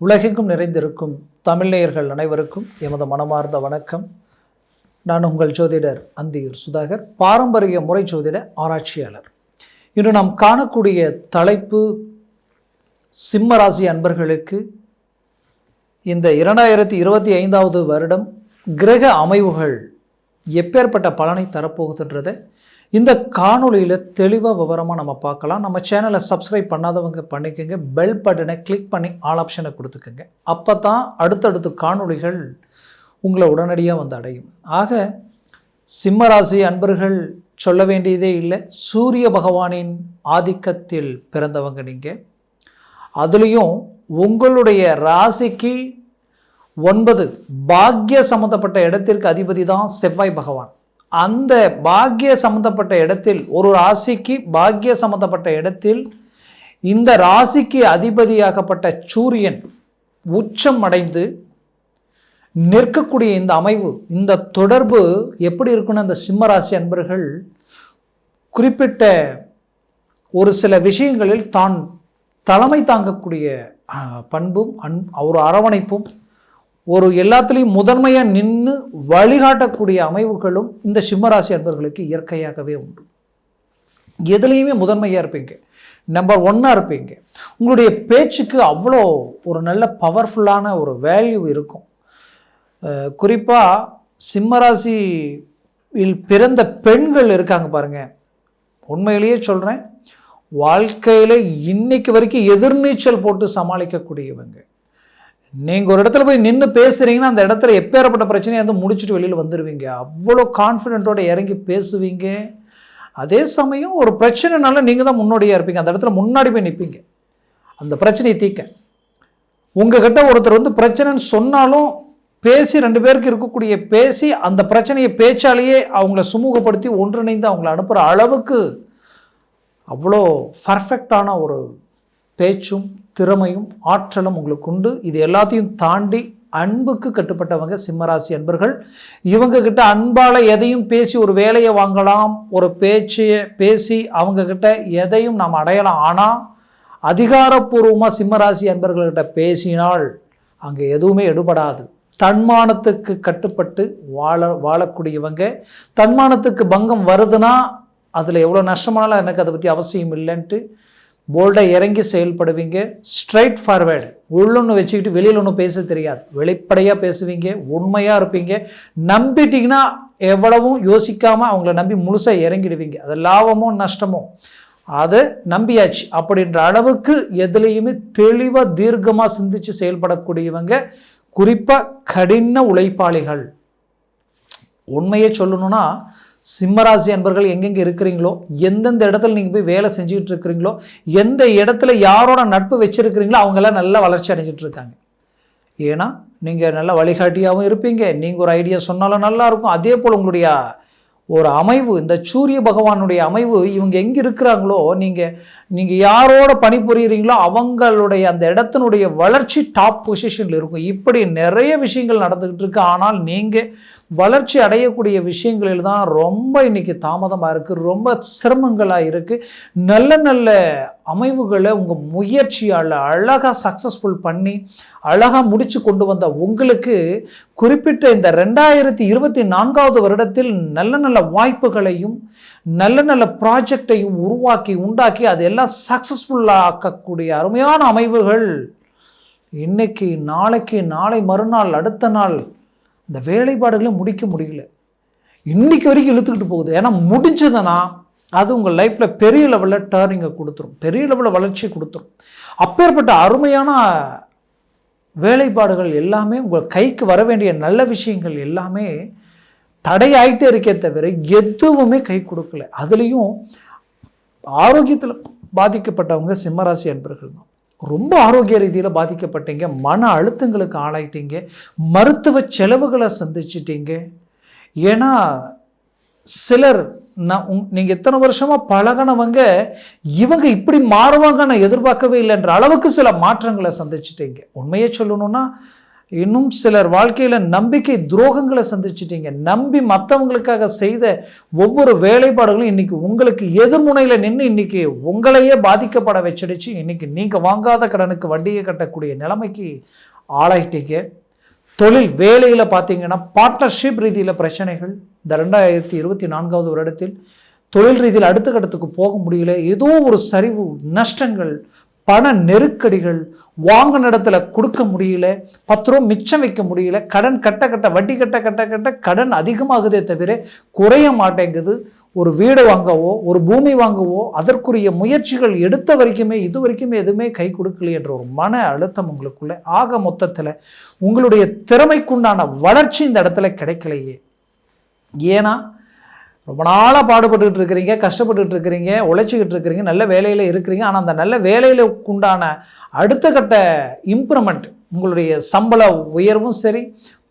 உலகெங்கும் நிறைந்திருக்கும் தமிழ்நேயர்கள் அனைவருக்கும் எமது மனமார்ந்த வணக்கம். நான் உங்கள் ஜோதிடர் அந்தியூர் சுதாகர் பாரம்பரிய முறை ஜோதிட ஆராய்ச்சியாளர். இன்று நாம் காணக்கூடிய தலைப்பு சிம்மராசி அன்பர்களுக்கு இந்த இரண்டாயிரத்தி இருபத்தி ஐந்தாவது வருடம் கிரக அமைவுகள் எப்பேற்பட்ட பலனை தரப்போகுதுன்றதை இந்த காணொளியில் தெளிவாக விவரமாக நம்ம பார்க்கலாம். நம்ம சேனலை சப்ஸ்கிரைப் பண்ணாதவங்க பண்ணிக்கோங்க. பெல் பட்டனை கிளிக் பண்ணி ஆல் ஆப்ஷனை கொடுத்துக்கோங்க. அப்போ தான் அடுத்தடுத்த காணொளிகள் உங்களை உடனடியாக வந்து அடையும். ஆக சிம்மராசி அன்பர்கள் சொல்ல வேண்டியதே இல்லை. சூரிய பகவானின் ஆதிக்கத்தில் பிறந்தவங்க நீங்கள் அதுலேயும் உங்களுடைய ராசிக்கு ஒன்பது பாக்ய சம்மந்தப்பட்ட இடத்திற்கு அதிபதி தான் செவ்வாய் பகவான். அந்த பாக்ய சம்மந்தப்பட்ட இடத்தில் ஒரு ராசிக்கு பாக்ய சம்மந்தப்பட்ட இடத்தில் இந்த ராசிக்கு அதிபதியாகப்பட்ட சூரியன் உச்சம் அடைந்து நிற்கக்கூடிய இந்த அமைவு இந்த தொடர்பு எப்படி இருக்குன்னு அந்த சிம்மராசி அன்பர்கள் குறிப்பிட்ட ஒரு சில விஷயங்களில் தான் தலைமை தாங்கக்கூடிய பண்பும் அன் ஒரு அரவணைப்பும் ஒரு எல்லாத்துலேயும் முதன்மையாக நின்று வழிகாட்டக்கூடிய அமைவுகளும் இந்த சிம்மராசி அன்பர்களுக்கு இயற்கையாகவே உண்டு. எதுலேயுமே முதன்மையாக இருப்பீங்க. நம்பர் ஒன்னாக இருப்பீங்க. உங்களுடைய பேச்சுக்கு அவ்வளோ ஒரு நல்ல பவர்ஃபுல்லான ஒரு வேல்யூ இருக்கும். குறிப்பாக சிம்மராசியில் பிறந்த பெண்கள் இருக்காங்க பாருங்கள் உண்மையிலேயே சொல்கிறேன் வாழ்க்கையில் இன்னைக்கு வரைக்கும் எதிர்நீச்சல் போட்டு சமாளிக்கக்கூடியவங்க. நீங்கள் ஒரு இடத்துல போய் நின்று பேசுகிறீங்கன்னா அந்த இடத்துல எப்பேறப்பட்ட பிரச்சனையை வந்து முடிச்சுட்டு வெளியில் வந்துடுவீங்க அவ்வளோ கான்ஃபிடென்ட்டோடு இறங்கி பேசுவீங்க. அதே சமயம் ஒரு பிரச்சனைனால நீங்கள் தான் முன்னோடியாக இருப்பீங்க. அந்த இடத்துல முன்னாடி போய் நிற்பீங்க அந்த பிரச்சனையை தீர்க்க உங்ககிட்ட ஒருத்தர் வந்து பிரச்சனைன்னு சொன்னாலும் பேசி ரெண்டு பேருக்கு இருக்கக்கூடிய பேசி அந்த பிரச்சனையை பேச்சாலேயே அவங்கள சுமூகப்படுத்தி ஒன்றிணைந்து அவங்கள அனுப்புகிற அளவுக்கு அவ்வளோ பர்ஃபெக்டான ஒரு பேச்சும் திறமையும் ஆற்றலும் உங்களுக்கு உண்டு. இது எல்லாத்தையும் தாண்டி அன்புக்கு கட்டுப்பட்டவங்க சிம்மராசி அன்பர்கள். இவங்க கிட்ட எதையும் பேசி ஒரு வேலையை வாங்கலாம் ஒரு பேச்சையை பேசி அவங்க கிட்ட எதையும் நாம் அடையலாம். ஆனால் அதிகாரப்பூர்வமாக சிம்மராசி அன்பர்கள்கிட்ட பேசினால் அங்கே எதுவுமே எடுபடாது. தன்மானத்துக்கு கட்டுப்பட்டு வாழ வாழக்கூடியவங்க. தன்மானத்துக்கு பங்கம் வருதுன்னா அதில் எவ்வளோ நஷ்டமானாலும் எனக்கு அதை பற்றி அவசியம் இல்லைன்ட்டு போல்டாக இறங்கி செயல்படுவீங்க. ஸ்ட்ரைட் ஃபார்வேர்டு உள்ளொன்று வச்சுக்கிட்டு வெளியில் ஒன்றும் பேச தெரியாது. வெளிப்படையாக பேசுவீங்க. உண்மையாக இருப்பீங்க. நம்பிட்டீங்கன்னா எவ்வளவும் யோசிக்காமல் அவங்கள நம்பி முழுசாக இறங்கிடுவீங்க. அது லாபமோ நஷ்டமோ? அதை நம்பியாச்சு. அப்படின்ற அளவுக்கு எதுலேயுமே தெளிவாக தீர்க்கமாக சிந்திச்சு செயல்படக்கூடியவங்க குறிப்பாக கடின உழைப்பாளிகள். உண்மையை சொல்லணும்னா சிம்மராசி அன்பர்கள் எங்கெங்கே இருக்கிறீங்களோ எந்தெந்த இடத்துல நீங்கள் போய் வேலை செஞ்சுக்கிட்டு இருக்கிறீங்களோ எந்த இடத்துல யாரோட நட்பு வச்சுருக்கிறீங்களோ அவங்கெல்லாம் நல்லா வளர்ச்சி அடைஞ்சிட்டு இருக்காங்க. ஏன்னா நீங்கள் நல்ல வழிகாட்டியாகவும் இருப்பீங்க. நீங்கள் ஒரு ஐடியா சொன்னாலும் நல்லாயிருக்கும் அதே போல் உங்களுடைய ஒரு அமைவு இந்த சூரிய பகவானுடைய அமைவு இவங்க எங்கே இருக்கிறாங்களோ நீங்கள் நீங்கள் யாரோட பணிபுரியிறீங்களோ அவங்களுடைய அந்த இடத்தினுடைய வளர்ச்சி டாப் பொசிஷனில் இருக்கும். இப்படி நிறைய விஷயங்கள் நடந்துக்கிட்டு இருக்கு. ஆனால் நீங்கள் வளர்ச்சி அடையக்கூடிய விஷயங்களில் தான் ரொம்ப இன்றைக்கி தாமதமாக இருக்குது ரொம்ப சிரமங்களாக இருக்குது நல்ல நல்ல அமைவுகளை உங்கள் முயற்சியால் அழகாக சக்ஸஸ்ஃபுல் பண்ணி அழகாக முடித்து கொண்டு வந்த உங்களுக்கு குறிப்பிட்ட இந்த ரெண்டாயிரத்தி இருபத்தி நான்காவது வருடத்தில் நல்ல நல்ல வாய்ப்புகளையும் நல்ல நல்ல ப்ராஜெக்டையும் உருவாக்கி உண்டாக்கி அதெல்லாம் சக்ஸஸ்ஃபுல்லாக்கக்கூடிய அருமையான அமைவுகள். இன்னைக்கு நாளைக்கு நாளை மறுநாள் அடுத்த நாள் இந்த வேலைப்பாடுகளை முடிக்க முடியல. இன்னைக்கு வரைக்கும் இழுத்துக்கிட்டு போகுது. ஏன்னா முடிஞ்சதுன்னா அது உங்கள் லைஃப்பில் பெரிய லெவலில் டேர்னிங்கை கொடுத்துரும். பெரிய லெவலில் வளர்ச்சி கொடுத்துரும். அப்பேற்பட்ட அருமையான வேலைப்பாடுகள் எல்லாமே உங்கள் கைக்கு வர வேண்டிய நல்ல விஷயங்கள் எல்லாமே தடையாயிட்டே இருக்கே தவிர எதுவுமே கை கொடுக்கல. அதுலேயும் ஆரோக்கியத்தில் பாதிக்கப்பட்டவங்க சிம்மராசி அன்பர்கள் தான். ரொம்ப ஆரோக்கிய ரீதியில் பாதிக்கப்பட்டீங்க மன அழுத்தங்களுக்கு ஆளாயிட்டீங்க மருத்துவ செலவுகளை சந்திச்சிட்டீங்க. ஏன்னா சிலர் நான் உங் நீங்கள் எத்தனை வருஷமாக பழகினவங்க இவங்க இப்படி மாறுவாங்க நான் எதிர்பார்க்கவே இல்லைன்ற அளவுக்கு சில மாற்றங்களை சந்திச்சிட்டீங்க. உண்மையே சொல்லணும்னா இன்னும் சிலர் வாழ்க்கையில் நம்பிக்கை துரோகங்களை சந்திச்சிட்டீங்க. நம்பி மற்றவங்களுக்காக செய்த ஒவ்வொரு வேலைப்பாடுகளும் இன்னைக்கு உங்களுக்கு எதிர்முனையில் நின்று இன்னைக்கு உங்களையே பாதிக்கப்பட வச்சிடுச்சு. இன்னைக்கு நீங்கள் வாங்காத கடனுக்கு வட்டியை கட்டக்கூடிய நிலைமைக்கு ஆளாயிட்டீங்க. தொழில் வேலையில் பார்த்தீங்கன்னா பார்ட்னர்ஷிப் ரீதியில் பிரச்சனைகள் இந்த ரெண்டாயிரத்தி இருபத்தி நான்காவது வருடத்தில் தொழில் ரீதியில் அடுத்த கட்டத்துக்கு போக முடியல. ஏதோ ஒரு சரிவு நஷ்டங்கள் பண நெருக்கடிகள் வாங்கின இடத்துல கொடுக்க முடியல. பத்து ரூபா மிச்சம் வைக்க முடியல. கடன் கட்ட கட்ட வட்டி கட்ட கட்ட கட்ட கடன் அதிகமாகுதே தவிர குறைய மாட்டேங்குது. ஒரு வீடு வாங்கவோ ஒரு பூமி வாங்கவோ அதற்குரிய முயற்சிகள் எடுத்த வரைக்குமே இது வரைக்குமே எதுவுமே கை கொடுக்கல என்ற ஒரு மன அழுத்தம் உங்களுக்குள்ள. ஆக மொத்தத்தில் உங்களுடைய திறமைக்குண்டான வளர்ச்சி இந்த இடத்துல கிடைக்கலையே. ஏன்னா ரொம்ப நாளாக பாடுபட்டுக்கிட்டு இருக்கிறீங்க கஷ்டப்பட்டுக்கிட்டு இருக்கிறீங்க உழைச்சிக்கிட்டு இருக்கிறீங்க நல்ல வேலையில் இருக்கிறீங்க. ஆனால் அந்த நல்ல வேலையில் உண்டான அடுத்த கட்ட இம்ப்ரூவ்மெண்ட் உங்களுடைய சம்பள உயர்வும் சரி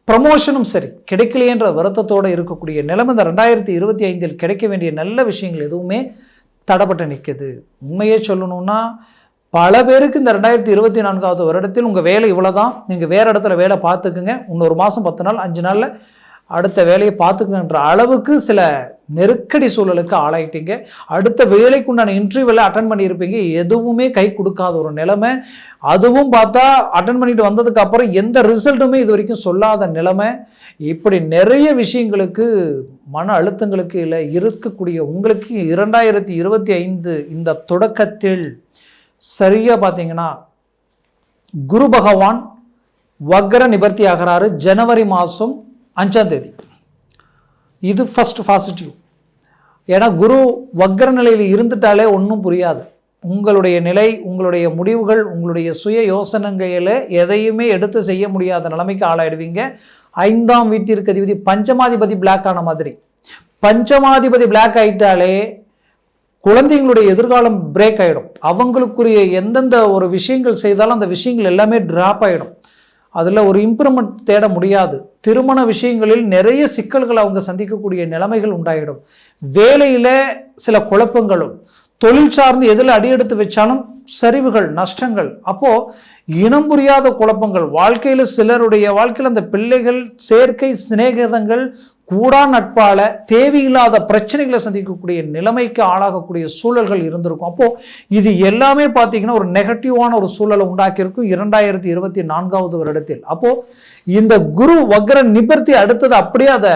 ப்ரமோஷனும் சரி கிடைக்கலையன்ற வருத்தத்தோடு இருக்கக்கூடிய நிலைமை இந்த ரெண்டாயிரத்தி இருபத்தி ஐந்தில் கிடைக்க வேண்டிய நல்ல விஷயங்கள் எதுவுமே தடைப்பட்டு நிற்குது. உண்மையே சொல்லணும்னா பல பேருக்கு இந்த ரெண்டாயிரத்தி இருபத்தி நான்காவது வருடத்தில் உங்கள் வேலை இவ்வளோ தான் நீங்கள் வேறு இடத்துல வேலை பார்த்துக்குங்க இன்னொரு மாதம் பத்து நாள் அஞ்சு நாளில் அடுத்த வேலையை பார்த்துக்கணுன்ற அளவுக்கு சில நெருக்கடி சூழலுக்கு ஆளாயிட்டீங்க. அடுத்த வேலைக்குண்டான இன்டர்வியூவில் அட்டன் பண்ணியிருப்பீங்க. எதுவுமே கை கொடுக்காத ஒரு நிலைமை. அதுவும் பார்த்தா அட்டன் பண்ணிட்டு வந்ததுக்கு அப்புறம் எந்த ரிசல்ட்டுமே இது வரைக்கும் சொல்லாத நிலைமை. இப்படி நிறைய விஷயங்களுக்கு மன அழுத்தங்களுக்கு இல்லை இருக்கக்கூடிய உங்களுக்கு இரண்டாயிரத்தி இருபத்தி ஐந்து இந்த தொடக்கத்தில் சரியாக பார்த்தீங்கன்னா குரு பகவான் வக்ர நிபர்த்தி ஆகிறாரு. ஜனவரி மாதம் அஞ்சாம் தேதி. இது ஃபஸ்ட் பாசிட்டிவ் ஏன்னா குரு வக்ர நிலையில் இருந்துட்டாலே ஒன்றும் புரியாது. உங்களுடைய நிலை உங்களுடைய முடிவுகள் உங்களுடைய சுய யோசனைகளில் எதையுமே எடுத்து செய்ய முடியாத நிலைமைக்கு ஆளாயிடுவீங்க. ஐந்தாம் வீட்டிற்கு அதிபதி பஞ்சமாதிபதி பிளாக் ஆன மாதிரி. பஞ்சமாதிபதி பிளாக் ஆகிட்டாலே குழந்தைங்களுடைய எதிர்காலம் பிரேக் ஆகிடும் அவங்களுக்குரிய எந்தெந்த ஒரு விஷயங்கள் செய்தாலும் அந்த விஷயங்கள் எல்லாமே ட்ராப் ஆகிடும் அதில் ஒரு இம்ப்ரூவ்மெண்ட் தேட முடியாது. திருமண விஷயங்களில் நிறைய சிக்கல்கள் அவங்க சந்திக்கக்கூடிய நிலைமைகள் உண்டாயிடும். வேலையில் சில குழப்பங்களும் தொழில் சார்ந்து எதில் அடியெடுத்து வச்சாலும் சரிவுகள் நஷ்டங்கள். அப்போது இனம் புரியாத குழப்பங்கள் வாழ்க்கையில் சிலருடைய வாழ்க்கையில் அந்த பிள்ளைகள் சேர்க்கை சிநேகிதங்கள் கூடா நட்பால் தேவையில்லாத பிரச்சனைகளை சந்திக்கக்கூடிய நிலைமைக்கு ஆளாகக்கூடிய சூழல்கள் இருந்திருக்கும். அப்போது இது எல்லாமே பார்த்திங்கன்னா ஒரு நெகட்டிவான ஒரு சூழலை உண்டாக்கியிருக்கும் இரண்டாயிரத்தி இருபத்தி நான்காவது வருடத்தில். அப்போது இந்த குரு வக்ர நிபர்த்தி அடுத்தது அப்படியே அதை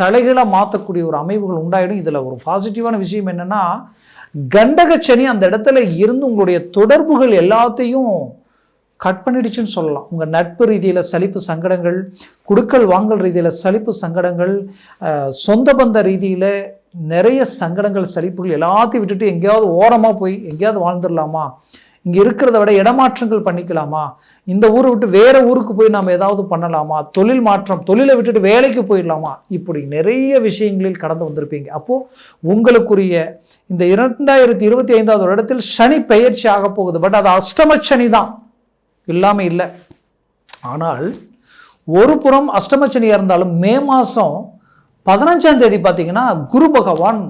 தலைகளை மாற்றக்கூடிய ஒரு அமைவுகள் உண்டாயிடும். இதில் ஒரு பாசிட்டிவான விஷயம் என்னன்னா கண்டகச்சனி அந்த இடத்துல இருந்து உங்களுடைய தொடர்புகள் எல்லாத்தையும் கட் பண்ணிடுச்சுன்னு சொல்லலாம். உங்கள் நட்பு ரீதியில் சலிப்பு சங்கடங்கள் குடுக்கல் வாங்கல் ரீதியில் சலிப்பு சங்கடங்கள் சொந்த பந்த ரீதியில் நிறைய சங்கடங்கள் சலிப்புகள் எல்லாத்தையும் விட்டுட்டு எங்கேயாவது ஓரமாக போய் எங்கேயாவது வாழ்ந்துடலாமா? இங்கே இருக்கிறத விட இடமாற்றங்கள் பண்ணிக்கலாமா? இந்த ஊரை விட்டு வேற ஊருக்கு போய் நாம் ஏதாவது பண்ணலாமா? தொழில் மாற்றம் தொழிலை விட்டுட்டு வேலைக்கு போயிடலாமா? இப்படி நிறைய விஷயங்களில் கடந்து வந்திருப்பீங்க. அப்போது உங்களுக்குரிய இந்த இரண்டாயிரத்தி இருபத்தி ஐந்தாவது இடத்தில் சனி பயிற்சி ஆக போகுது. பட் அது அஷ்டம சனி தான். இல்லாமல் இல்லை. ஆனால் ஒரு புறம் அஷ்டமச்சனியாக இருந்தாலும் மே மாதம் பதினஞ்சாம் தேதி பார்த்தீங்கன்னா குரு பகவான்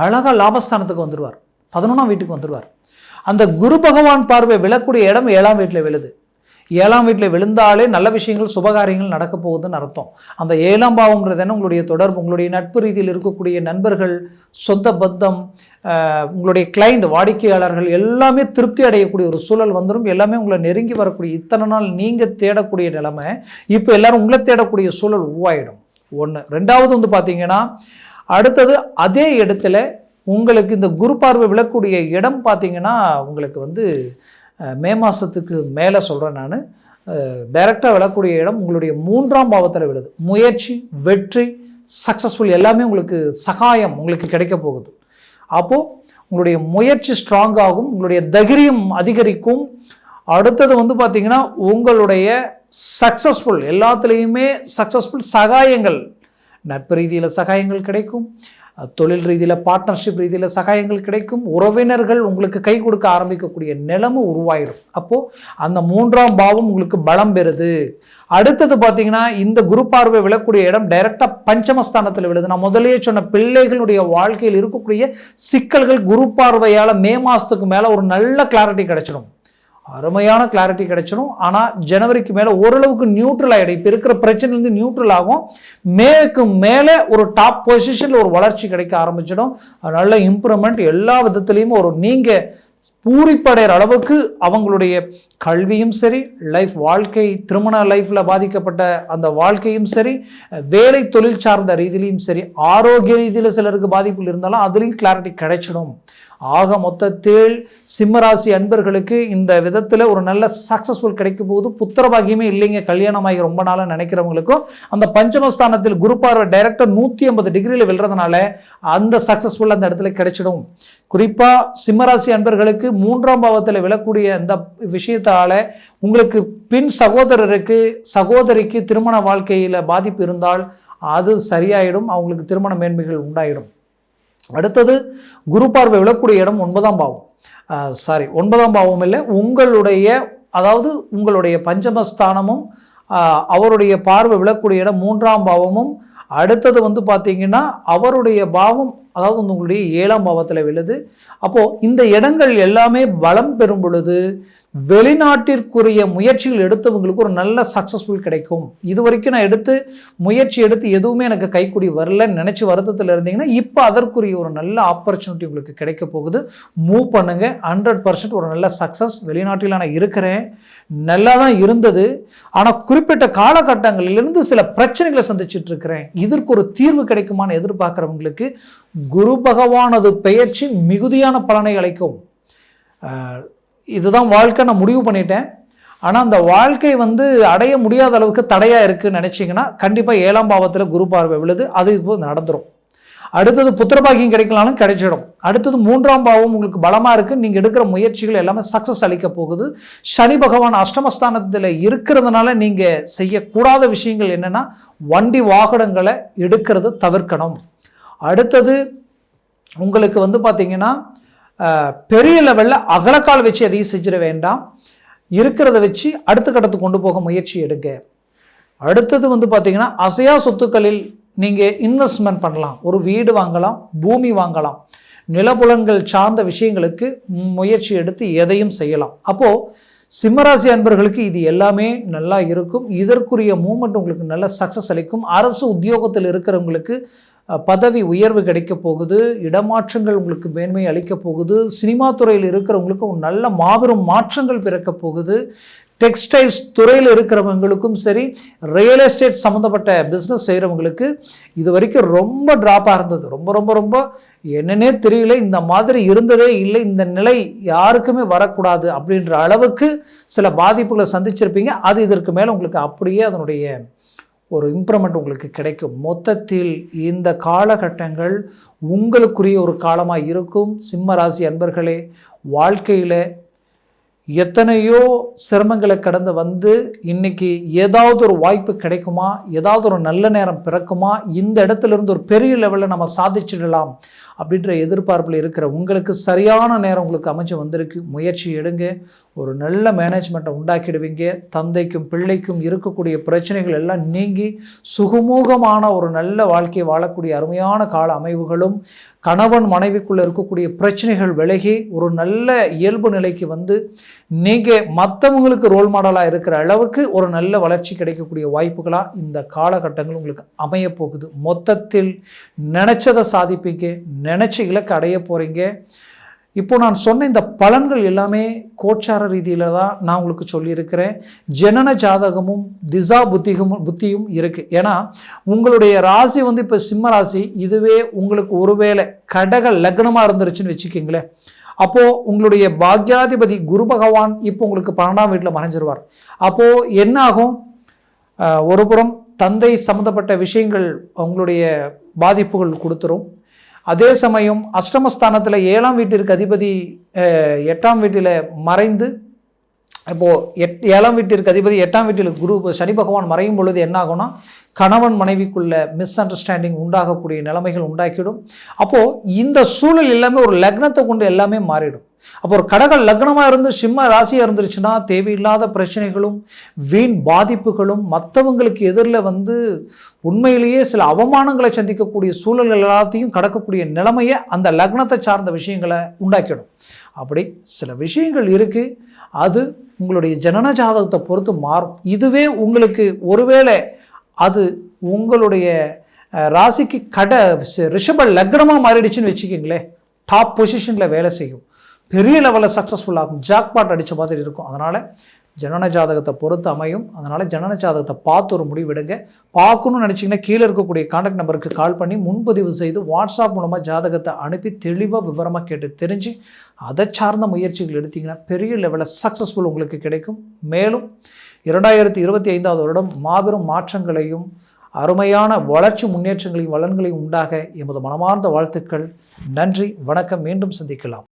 அழகாக லாபஸ்தானத்துக்கு வந்துடுவார் பதினொன்றாம் வீட்டுக்கு வந்துடுவார் அந்த குரு பகவான் பார்வை விழக்கூடிய இடம் ஏழாம் வீட்டில் விழுது. ஏழாம் வீட்டில் விழுந்தாலே நல்ல விஷயங்கள் சுபகாரியங்கள் நடக்க போகுதுன்னு அர்த்தம். அந்த ஏழாம் பாவம்ன்றது என்ன? உங்களுடைய தொடர்பு உங்களுடைய நட்பு ரீதியில் இருக்கக்கூடிய நண்பர்கள் சொந்த பந்தம் உங்களுடைய கிளைண்ட் வாடிக்கையாளர்கள் எல்லாமே திருப்தி அடையக்கூடிய ஒரு சூழல் வந்துடும் எல்லாமே உங்களை நெருங்கி வரக்கூடிய இத்தனை நாள் நீங்கள் தேடக்கூடிய நிலைமை இப்போ எல்லாரும் உங்களை தேடக்கூடிய சூழல் உருவாயிடும். ஒன்று ரெண்டாவது வந்து பார்த்தீங்கன்னா அடுத்தது அதே இடத்துல உங்களுக்கு இந்த குரு பார்வை விழக்கூடிய இடம் பார்த்தீங்கன்னா உங்களுக்கு வந்து மே மாதத்துக்கு மேலே சொல்கிறேன் நான். டைரெக்டாக விழக்கூடிய இடம் உங்களுடைய மூன்றாம் பாவத்தில் விழுது. முயற்சி வெற்றி சக்ஸஸ்ஃபுல் எல்லாமே உங்களுக்கு சகாயம் உங்களுக்கு கிடைக்க போகுது. அப்போது உங்களுடைய முயற்சி ஸ்ட்ராங் ஆகும் உங்களுடைய தைரியம் அதிகரிக்கும். அடுத்தது வந்து பார்த்திங்கன்னா உங்களுடைய சக்ஸஸ்ஃபுல் எல்லாத்துலேயுமே சக்ஸஸ்ஃபுல் சகாயங்கள். நட்பு ரீதியில் சகாயங்கள் கிடைக்கும். தொழில் ரீதியில் பார்ட்னர்ஷிப் ரீதியில் சகாயங்கள் கிடைக்கும். உறவினர்கள் உங்களுக்கு கை கொடுக்க ஆரம்பிக்கக்கூடிய நிலைமை உருவாயிடும். அப்போது அந்த மூன்றாம் பாவம் உங்களுக்கு பலம் பெறுது. அடுத்தது பார்த்தீங்கன்னா இந்த குரு பார்வை விழக்கூடிய இடம் டைரெக்டாக பஞ்சமஸ்தானத்தில் விழுது. நான் முதலே சொன்ன பிள்ளைகளுடைய வாழ்க்கையில் இருக்கக்கூடிய சிக்கல்கள் குரு பார்வையால் மே மாதத்துக்கு மேலே ஒரு நல்ல கிளாரிட்டி கிடைச்சிடும். அருமையான கிளாரிட்டி கிடைச்சிடும் ஆனால் ஜனவரிக்கு மேலே ஓரளவுக்கு நியூட்ரல் ஆகிடும் இப்போ இருக்கிற பிரச்சனைலேருந்து நியூட்ரல் ஆகும். மேக்கு மேலே ஒரு டாப் பொசிஷனில் ஒரு வளர்ச்சி கிடைக்க ஆரம்பிச்சிடும். நல்ல இம்ப்ரூவ்மெண்ட் எல்லா விதத்துலேயும் ஒரு நீங்கள் பூரிப்படைகிற அளவுக்கு அவங்களுடைய கல்வியும் சரி லைஃப் வாழ்க்கை திருமண லைஃப்பில் பாதிக்கப்பட்ட அந்த வாழ்க்கையும் சரி வேலை தொழில் சார்ந்த ரீதியிலையும் சரி ஆரோக்கிய ரீதியில் சிலருக்கு பாதிப்புகள் இருந்தாலும் அதுலேயும் கிளாரிட்டி கிடைச்சிடும். ஆக மொத்தத்தில் சிம்மராசி அன்பர்களுக்கு இந்த விதத்தில் ஒரு நல்ல சக்ஸஸ்ஃபுல் கிடைக்கும் போது புத்திரபாகியமே இல்லைங்க. கல்யாணமாகி ரொம்ப நாளாக நினைக்கிறவங்களுக்கும் அந்த பஞ்சமஸ்தானத்தில் குரு பார்வை டைரக்டர் நூற்றி ஐம்பது டிகிரியில் விழுறதுனால அந்த சக்ஸஸ்ஃபுல் அந்த இடத்துல கிடைச்சிடும். குறிப்பாக சிம்மராசி அன்பர்களுக்கு மூன்றாம் பாவத்தில் விழக்கூடிய அந்த விஷயத்தால் உங்களுக்கு பின் சகோதரருக்கு சகோதரிக்கு திருமண வாழ்க்கையில் பாதிப்பு இருந்தால் அது சரியாயிடும். அவங்களுக்கு திருமண மேன்மைகள் உண்டாயிடும். அடுத்தது குரு பார்வை விழக்கூடிய இடம் ஒன்பதாம் பாவம். சாரி ஒன்பதாம் பாவம் இல்லை உங்களுடைய அதாவது உங்களுடைய பஞ்சமஸ்தானமும் அவருடைய பார்வை விழக்கூடிய இடம் மூன்றாம் பாவமும். அடுத்தது வந்து பார்த்தீங்கன்னா அவருடைய பாவம் அதாவது வந்து உங்களுடைய ஏழாம் பாவத்தில் விழுது. அப்போது இந்த இடங்கள் எல்லாமே பலம் பெறும் பொழுது வெளிநாட்டிற்குரிய முயற்சிகள் எடுத்தவங்களுக்கு ஒரு நல்ல சக்ஸஸ்ஃபுல் கிடைக்கும். இது வரைக்கும் நான் எடுத்து முயற்சி எடுத்து எதுவுமே எனக்கு கைக்கூடி வரலன்னு நினச்சி வருத்தத்தில் இருந்தீங்கன்னா இப்போ அதற்குரிய ஒரு நல்ல ஆப்பர்ச்சுனிட்டி உங்களுக்கு கிடைக்க போகுது. மூவ் பண்ணுங்கள் ஹண்ட்ரட் பர்சன்ட் ஒரு நல்ல சக்ஸஸ் வெளிநாட்டில் நான் இருக்கிறேன். நல்லா தான் இருந்தது. ஆனால் குறிப்பிட்ட காலகட்டங்களிலிருந்து சில பிரச்சனைகளை சந்திச்சுட்டு இருக்கிறேன். இதற்கு ஒரு தீர்வு கிடைக்குமான்னு எதிர்பார்க்குறவங்களுக்கு குரு பகவானது பெயர்ச்சி மிகுதியான பலனை அளிக்கும். இதுதான் வாழ்க்கை. நான் முடிவு பண்ணிட்டேன். ஆனால் அந்த வாழ்க்கை வந்து அடைய முடியாத அளவுக்கு தடையாக இருக்குன்னு நினச்சிங்கன்னா கண்டிப்பாக ஏழாம் பாவத்தில் குரு பார்வை விழுது. அது இப்போ நடந்துடும் அடுத்தது புத்திரபாகியம் கிடைக்கலாலும் கிடைச்சிடும். அடுத்தது மூன்றாம் பாவம் உங்களுக்கு பலமாக இருக்குது நீங்கள் எடுக்கிற முயற்சிகள் எல்லாமே சக்ஸஸ் அளிக்க போகுது. சனி பகவான் அஷ்டமஸ்தானத்தில் இருக்கிறதுனால நீங்கள் செய்யக்கூடாத விஷயங்கள் என்னென்னா வண்டி வாகனங்களை எடுக்கிறத தவிர்க்கணும். அடுத்தது உங்களுக்கு வந்து பார்த்திங்கன்னா பெரிய லெவலில் அகலக்கால் வச்சு எதையும் செஞ்சிட வேண்டாம். இருக்கிறத வச்சு அடுத்த கட்டத்துக்கு கொண்டு போக முயற்சி எடுங்க. அடுத்தது வந்து பார்த்திங்கன்னா அசையா சொத்துக்களில் நீங்கள் இன்வெஸ்ட்மெண்ட் பண்ணலாம். ஒரு வீடு வாங்கலாம் பூமி வாங்கலாம். நிலப்புலன்கள் சார்ந்த விஷயங்களுக்கு முயற்சி எடுத்து எதையும் செய்யலாம். அப்போது சிம்மராசி அன்பர்களுக்கு இது எல்லாமே நல்லா இருக்கும். இதற்குரிய மூமெண்ட் உங்களுக்கு நல்ல சக்ஸஸ் அளிக்கும். அரசு உத்தியோகத்தில் இருக்கிறவங்களுக்கு பதவி உயர்வு கிடைக்க போகுது இடமாற்றங்கள் உங்களுக்கு மேன்மை அளிக்க போகுது சினிமா துறையில் இருக்கிறவங்களுக்கு ஒரு நல்ல மாபெரும் மாற்றங்கள் பிறக்க போகுது டெக்ஸ்டைல்ஸ் துறையில் இருக்கிறவங்களுக்கும் சரி ரியல் எஸ்டேட் சம்மந்தப்பட்ட பிஸ்னஸ் செய்கிறவங்களுக்கு இது வரைக்கும் ரொம்ப ட்ராப்பாக இருந்தது. ரொம்ப ரொம்ப ரொம்ப என்னன்னே தெரியல இந்த மாதிரி இருந்ததே இல்லை இந்த நிலை யாருக்குமே வரக்கூடாது அப்படின்ற அளவுக்கு சில பாதிப்புகளை சந்திச்சிருப்பீங்க. அது இதற்கு மேலே உங்களுக்கு அப்படியே அதனுடைய ஒரு இம்ப்ரூவ்மெண்ட் உங்களுக்கு கிடைக்கும். மொத்தத்தில் இந்த காலகட்டங்கள் உங்களுக்குரிய ஒரு காலமாக இருக்கும். சிம்ம ராசி அன்பர்களே வாழ்க்கையில் எத்தனையோ சிரமங்களை கடந்து வந்து இன்னைக்கு ஏதாவது ஒரு வாய்ப்பு கிடைக்குமா? ஏதாவது ஒரு நல்ல நேரம் பிறக்குமா? இந்த இடத்துல இருந்து ஒரு பெரிய லெவலில் நம்ம சாதிச்சிடலாம் அப்படின்ற எதிர்பார்ப்பில் இருக்கிற உங்களுக்கு சரியான நேரம் உங்களுக்கு அமைச்சு வந்திருக்கு. முயற்சி எடுங்க. ஒரு நல்ல மேனேஜ்மெண்ட்டை உண்டாக்கிடுவீங்க. தந்தைக்கும் பிள்ளைக்கும் இருக்கக்கூடிய பிரச்சனைகள் எல்லாம் நீங்கி சுகமூகமான ஒரு நல்ல வாழ்க்கையை வாழக்கூடிய அருமையான கால அமைவுகளும் கணவன் மனைவிக்குள்ளே இருக்கக்கூடிய பிரச்சனைகள் விலகி ஒரு நல்ல இயல்பு நிலைக்கு வந்து நீங்கள் மற்றவங்களுக்கு ரோல் மாடலாக இருக்கிற அளவுக்கு ஒரு நல்ல வளர்ச்சி கிடைக்கக்கூடிய வாய்ப்புகளாக இந்த காலகட்டங்கள் உங்களுக்கு அமைய போகுது. மொத்தத்தில் நினச்சதை சாதிப்பீங்க நினச்ச இலக்கு அடைய போகிறீங்க இப்போ நான் சொன்ன இந்த பலன்கள் எல்லாமே கோச்சார ரீதியில் தான் நான் உங்களுக்கு சொல்லியிருக்கிறேன். ஜனன ஜாதகமும் திசா புத்திகமும் புத்தியும் இருக்குது ஏன்னா உங்களுடைய ராசி வந்து இப்போ சிம்ம ராசி இதுவே உங்களுக்கு ஒருவேளை கடக லக்னமாக இருந்துருச்சுன்னு வச்சுக்கிங்களேன். அப்போது உங்களுடைய பாக்யாதிபதி குரு பகவான் இப்போ உங்களுக்கு பன்னெண்டாம் வீட்டில் மறைஞ்சிருவார். அப்போது என்ன ஆகும் தந்தை சம்மந்தப்பட்ட விஷயங்கள் உங்களுடைய பாதிப்புகள் கொடுத்துரும். அதே சமயம் அஷ்டமஸ்தானத்தில் ஏழாம் வீட்டிற்கு அதிபதி எட்டாம் வீட்டில் மறைந்து இப்போது எட் ஏழாம் வீட்டிற்கு அதிபதி எட்டாம் வீட்டில் குரு சனி பகவான் மறையும் பொழுது என்ன ஆகும்னா கணவன் மனைவிக்குள்ள மிஸ் அண்டர்ஸ்டாண்டிங் உண்டாகக்கூடிய நிலைமைகள் உண்டாக்கிடும். அப்போது இந்த சூழல் எல்லாமே ஒரு லக்னத்தை கொண்டு எல்லாமே மாறிடும். அப்போ ஒரு கடக லக்னமாக இருந்து சிம்ம ராசியாக இருந்துருச்சுன்னா தேவையில்லாத பிரச்சனைகளும் வீண் பாதிப்புகளும் மற்றவங்களுக்கு எதிரில் வந்து உண்மையிலேயே சில அவமானங்களை சந்திக்கக்கூடிய சூழல்கள் எல்லாத்தையும் கடக்கக்கூடிய நிலைமையை அந்த லக்னத்தை சார்ந்த விஷயங்களை உண்டாக்கிடும். அப்படி சில விஷயங்கள் இருக்குது அது உங்களுடைய ஜனன ஜாதகத்தை பொறுத்து மாறும். இதுவே உங்களுக்கு ஒருவேளை அது உங்களுடைய ராசிக்கு கட ரிஷப லக்னமாக மாறிடுச்சுன்னு வச்சுக்கிங்களேன் டாப் பொசிஷனில் வேலை செய்யும். பெரிய லெவலில் சக்ஸஸ்ஃபுல் ஆகும். ஜாக்பாட் அடித்த மாதிரி இருக்கும். அதனால் ஜனன ஜாதகத்தை பொறுத்து அமையும். அதனால் ஜனன ஜாதகத்தை பார்த்து ஒரு முடிவெடுங்க பார்க்கணும்னு நினச்சிங்கன்னா கீழே இருக்கக்கூடிய காண்டாக்ட் நம்பருக்கு கால் பண்ணி முன்பதிவு செய்து வாட்ஸ்அப் மூலமாக ஜாதகத்தை அனுப்பி தெளிவாக விவரமாக கேட்டு தெரிஞ்சு அதை சார்ந்த முயற்சிகள் எடுத்திங்கன்னா பெரிய லெவலில் சக்ஸஸ்ஃபுல் உங்களுக்கு கிடைக்கும். மேலும் இரண்டாயிரத்தி இருபத்தி ஐந்தாவது வருடம் மாபெரும் மாற்றங்களையும் அருமையான வளர்ச்சி முன்னேற்றங்களையும் வளன்களையும் உண்டாக எமது மனமார்ந்த வாழ்த்துக்கள். நன்றி வணக்கம். மீண்டும் சந்திக்கலாம்.